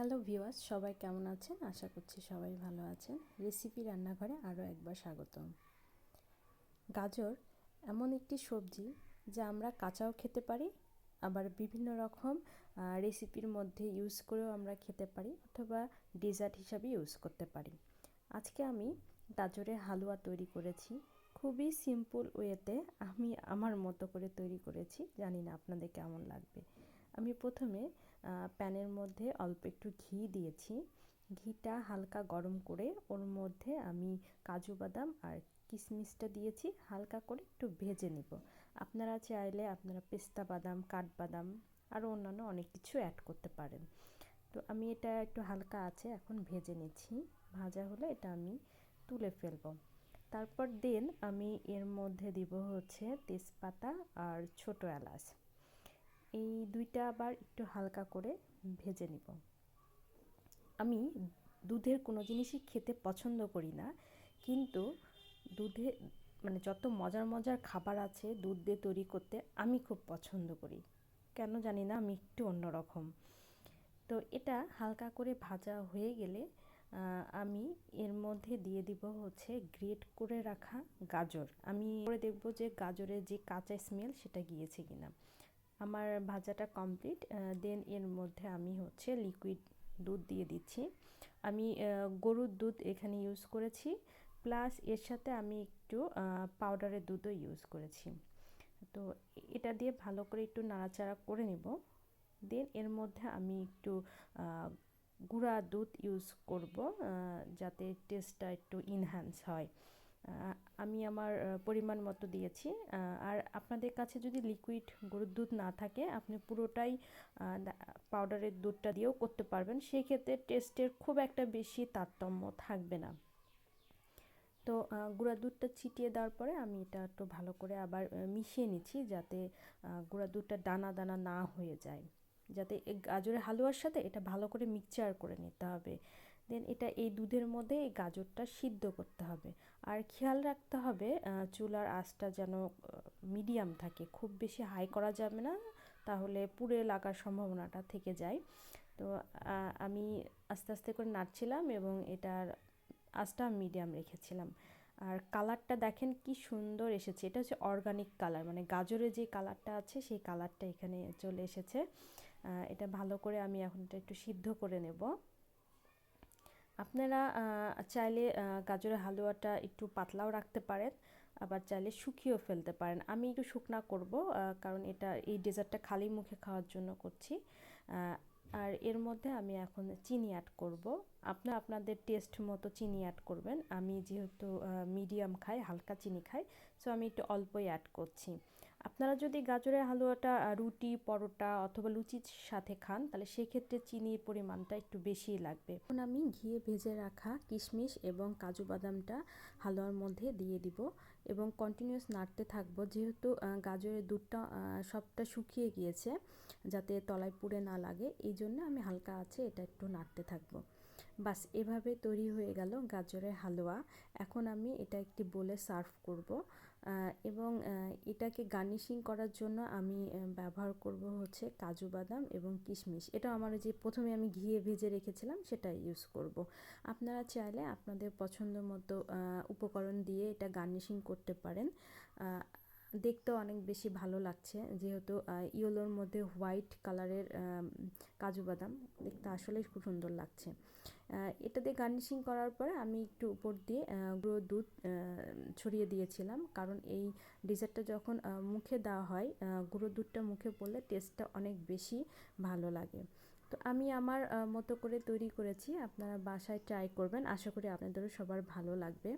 Hello viewers সবাই কেমন আছেন? আশা করছি সবাই ভালো আছেন। রেসিপি রান্নাঘরে আরও একবার স্বাগতম। গাজর এমন একটি সবজি যা আমরা কাঁচাও খেতে পারি, আবার বিভিন্ন রকম রেসিপির মধ্যে ইউজ করেও আমরা খেতে পারি অথবা ডেজার্ট হিসাবে ইউজ করতে পারি। আজকে আমি গাজরের হালুয়া তৈরি করেছি। খুবই সিম্পল ওয়েতে আমি আমার মতো করে তৈরি করেছি। জানি না আপনাদের কেমন লাগবে। আমি প্রথমে প্যানের মধ্যে অল্প একটু ঘি দিয়েছি। ঘিটা হালকা গরম করে ওর মধ্যে আমি কাজু বাদাম আর কিশমিশটা দিয়েছি, হালকা করে একটু ভেজে নিব। আপনারা চাইলে আপনারা পেস্তা বাদাম কাঠবাদাম আরও অন্যান্য অনেক কিছু অ্যাড করতে পারেন। তো আমি এটা একটু হালকা আছে, এখন ভেজে নিচ্ছি। ভাজা হলে এটা আমি তুলে ফেলব। তারপর দেন আমি এর মধ্যে দিব হচ্ছে তেজপাতা আর ছোটো এলাচ। এই দুইটা আবার একটু হালকা করে ভেজে নিব। আমি দুধের কোনো জিনিসই খেতে পছন্দ করি না, কিন্তু দুধে মানে যত মজার মজার খাবার আছে দুধ দিয়ে তৈরি করতে আমি খুব পছন্দ করি। কেন জানি না, আমি একটু অন্যরকম তো এটা হালকা করে ভাজা হয়ে গেলে আমি এর মধ্যে দিয়ে দিব হচ্ছে গ্রেট করে রাখা গাজর। আমি করে দেখব যে গাজরের যে কাঁচা স্মেল সেটা গিয়েছে কিনা। আমার ভাজাটা কমপ্লিট দেন এর মধ্যে আমি হচ্ছে লিকুইড দুধ দিয়ে দিচ্ছি। আমি গরুর দুধ এখানে ইউজ করেছি প্লাস এর সাথে আমি একটু পাউডারের দুধও ইউজ করেছি। তো এটা দিয়ে ভালো করে একটু নাড়াচাড়া করে নেব। দেন এর মধ্যে আমি একটু গুঁড়া দুধ ইউজ করব যাতে টেস্টটা একটু ইনহ্যান্স হয়। আমি আমার পরিমাণ মতো দিয়েছি। আর আপনাদের কাছে যদি লিকুইড গরুর দুধ না থাকে, আপনি পুরোটাই পাউডারের দুধটা দিয়েও করতে পারবেন। সেক্ষেত্রে টেস্টের খুব একটা বেশি তারতম্য থাকবে না। তো গুঁড়া দুধটা ছিটিয়ে দেওয়ার পরে আমি এটা একটু ভালো করে আবার মিশিয়ে নিচ্ছি যাতে গুঁড়া দুধটা দানা দানা না হয়ে যায়। যাতে গাজরের হালুয়ার সাথে এটা ভালো করে মিক্সচার করে নিতে হবে। দেন এটা এই দুধের মধ্যে এই গাজরটা সিদ্ধ করতে হবে। আর খেয়াল রাখতে হবে চুলার আঁচটা যেন মিডিয়াম থাকে। খুব বেশি হাই করা যাবে না, তাহলে পুড়ে লাগার সম্ভাবনাটা থেকে যায়। তো আমি আস্তে আস্তে করে নাড়ছিলাম এবং এটার আঁচটা মিডিয়াম রেখেছিলাম। আর কালারটা দেখেন কি সুন্দর এসেছে। এটা হচ্ছে অর্গানিক কালার মানে গাজরের যে কালারটা আছে, সেই কালারটা এখানে চলে এসেছে। এটা ভালো করে আমি এখন একটু সিদ্ধ করে নেব। আপনারা চাইলে গাজরের হালুয়াটা একটু পাতলাও রাখতে পারেন, আবার চাইলে শুকিয়েও ফেলতে পারেন। আমি একটু শুকনা করব কারণ এটা এই ডেজার্টটা খালি মুখে খাওয়ার জন্য করছি। আর এর মধ্যে আমি এখন চিনি অ্যাড করব। আপনার আপনাদের টেস্ট মতো চিনি অ্যাড করবেন। আমি যেহেতু মিডিয়াম খাই, হালকা চিনি খাই সো আমি একটু অল্পই অ্যাড করছি। আপনারা যদি গাজরের হালুয়াটা রুটি, পরোটা অথবা লুচির সাথে খান, তাহলে সেক্ষেত্রে চিনির পরিমাণটা একটু বেশিই লাগবে। এখন আমি ঘিয়ে ভেজে রাখা কিশমিশ এবং কাজু বাদামটা হালুয়ার মধ্যে দিয়ে দিব এবং কন্টিনিউয়াস নাড়তে থাকব। যেহেতু গাজরের দুধটা সবটা শুকিয়ে গিয়েছে, যাতে তলায় পুড়ে না লাগে, এই জন্য আমি হালকা আছে এটা একটু নাড়তে থাকব। বাস, এভাবে তৈরি হয়ে গেল গাজরের হালুয়া। এখন আমি এটা একটি বলে সার্ভ করব। এবং এটাকে গার্নিশিং করার জন্য আমি ব্যবহার করব হচ্ছে কাজু বাদাম এবং কিশমিশ। এটা আমার যে প্রথমে আমি ঘিয়ে ভেজে রেখেছিলাম সেটা ইউজ করব। আপনারা চাইলে আপনাদের পছন্দ মতো উপকরণ দিয়ে এটা গার্নিশিং করতে পারেন। দেখতেও অনেক বেশি ভালো লাগছে যেহেতু ইয়েলোর মধ্যে হোয়াইট কালারের কাজু বাদাম। দেখতে আসলেই খুব সুন্দর লাগছে। এটা দিয়ে গার্নিশিং করার পরে আমি একটু উপর দিয়ে গুঁড়ো দুধ ছড়িয়ে দিয়েছিলাম। কারণ এই ডেজার্টটা যখন মুখে দেওয়া হয় গুঁড়ো দুধটা মুখে পড়লে টেস্টটা অনেক বেশি ভালো লাগে। তো আমি আমার মতো করে তৈরি করেছি। আপনারা বাসায় ট্রাই করবেন। আশা করি আপনাদেরও সবার ভালো লাগবে।